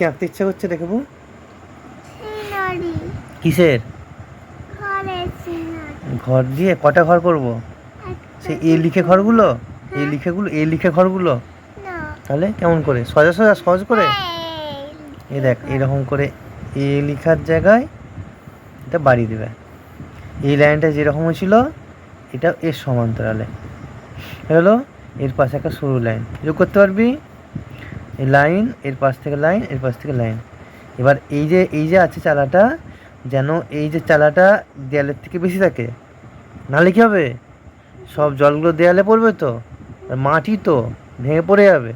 কি আঁকতে ইচ্ছা করছে দেখব সিনারি কিসের? ঘর দিয়ে কটা ঘর করব? সে এ লিখে ঘরগুলো? এ লিখেগুলো এ লিখে ঘরগুলো? তাহলে কেমন করে? সোজা সোজা সহজ করে? এই এই দেখ এরকম করে এ লিখার জায়গায় এটা বাড়ি দেবে। এই লাইনটা যেরকম ছিল এটা এর সমান্তরালে। হলো এর পাশে একটা সরু লাইন। যোগ করতে পারবি? লাইন এর পাশ থেকে লাইন এর পাশ থেকে লাইন। এবার এই যে এই যে আছে চালাটা যেন এই যে চালাটা দেয়ালের থেকে বেশি থাকে। নাহলে কী হবে? সব জলগুলো দেয়ালে পড়বে তো? আর মাটি তো ভেঙে পড়ে যাবে।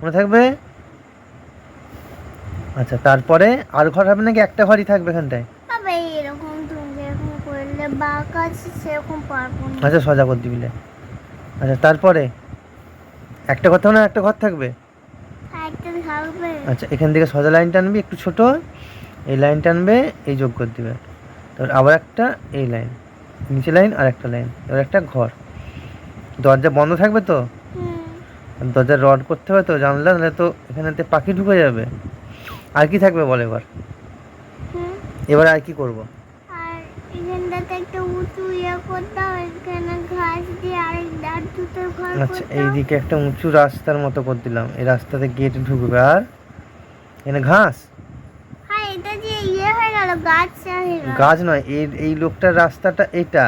মনে থাকবে? আচ্ছা তারপরে আর ঘর হবে নাকি একটা ঘরই থাকবে এখানটায়? আচ্ছা সজা করে দিবিলে আচ্ছা তারপরে একটা ঘর থাকবে না একটা ঘর থাকবে? আচ্ছা এখান থেকে সজা লাইন টানবি একটু ছোট। এই লাইন টানবে এই যোগ করে দিবে। তারপর আবার একটা এই লাইন নিচে লাইন আর একটা লাইন এবার একটা ঘর। দরজা বন্ধ থাকবে তো? হুম দরজা রড করতে হবে তো জানলা নাহলে তো এখানেতে পাখি ঢুকে যাবে। আর কি থাকবে বল এবার? এবার আর কি করব? আর একটা উঁচু ইয়ে করতে হবে এখানে ঘাস দিয়ে আরেক দুটো ঘর আচ্ছা এইদিকে একটা উঁচু রাস্তার মতো করে দিলাম। এই রাস্তাতে গেট ঢুকবে আর? এখানে ঘাস? হ্যাঁ এটা যে ইয়ে হয়ে গেল গাছ গাছ নয় এই এই লোকটার রাস্তাটা এটা।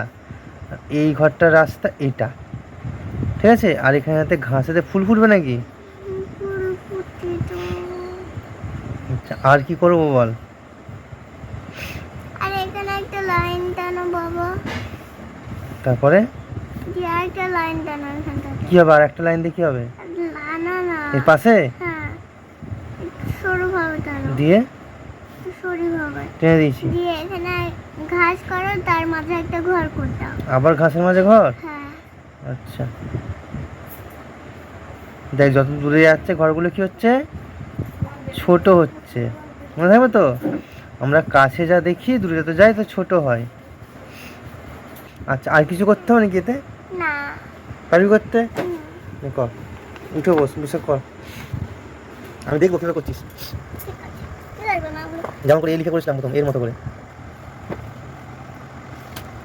এই ঘরটার রাস্তা এটা। ঠিক আছে? আর এখানেতে ঘাসেতে ফুল ফুটবে নাকি। আচ্ছা আর কি করব বল আর এখানে একটা লাইন টানো বাবা তারপরে? কি হবে? আর একটা লাইন দিয়ে কি হবে? এর পাশে? হ্যাঁ। দিয়ে? টেনে দিয়েছি। দিয়ে এখানে ঘাস করো তার মাঝে একটা ঘর করতে আবার ঘাসের মাঝে ঘর? হ্যাঁ। আচ্ছা। দেখ যত দূরে যাচ্ছে ঘরগুলো কি হচ্ছে? ছোট হচ্ছে। মনে থাকবে তো? আমরা কাছে যা দেখি দূরে যত যাই তো ছোট হয়। আচ্ছা আর কিছু করতে হবে নাকি এতে? না। পারবি করতে? কর। উঠে বস বসে কর। আমি দেখব কীভাবে করছিস? যেমন করে এই লিখে করেছিলাম প্রথম এর মতো করে।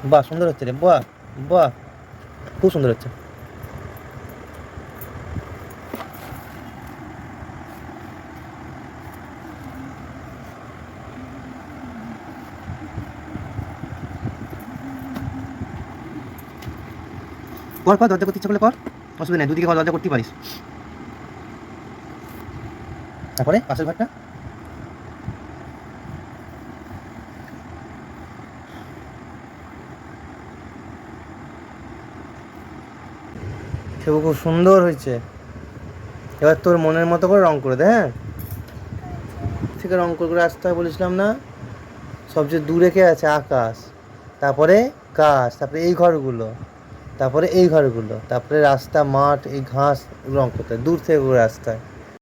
বাহ সুন্দর হচ্ছে রে বাহ বাহ। খুব সুন্দর হচ্ছে। কর কর দরজা করতে ইচ্ছা করলে কর অসুবিধা নেই, দুদিকে দরজা করতেই পারিস। তারপরে পাশের ঘরটা। খুব সুন্দর হয়েছে। এবার তোর মনের মতো করে রং করে দে হ্যাঁ? থেকে রং করে করে আসতে হয় বলেছিলাম না? সবচেয়ে দূরে কে আছে? আকাশ। তারপরে গাছ, তারপরে এই ঘরগুলো। তারপরে এই ঘরগুলো তারপরে রাস্তা মাঠ এই ঘাস রং করতে দূর থেকে হয়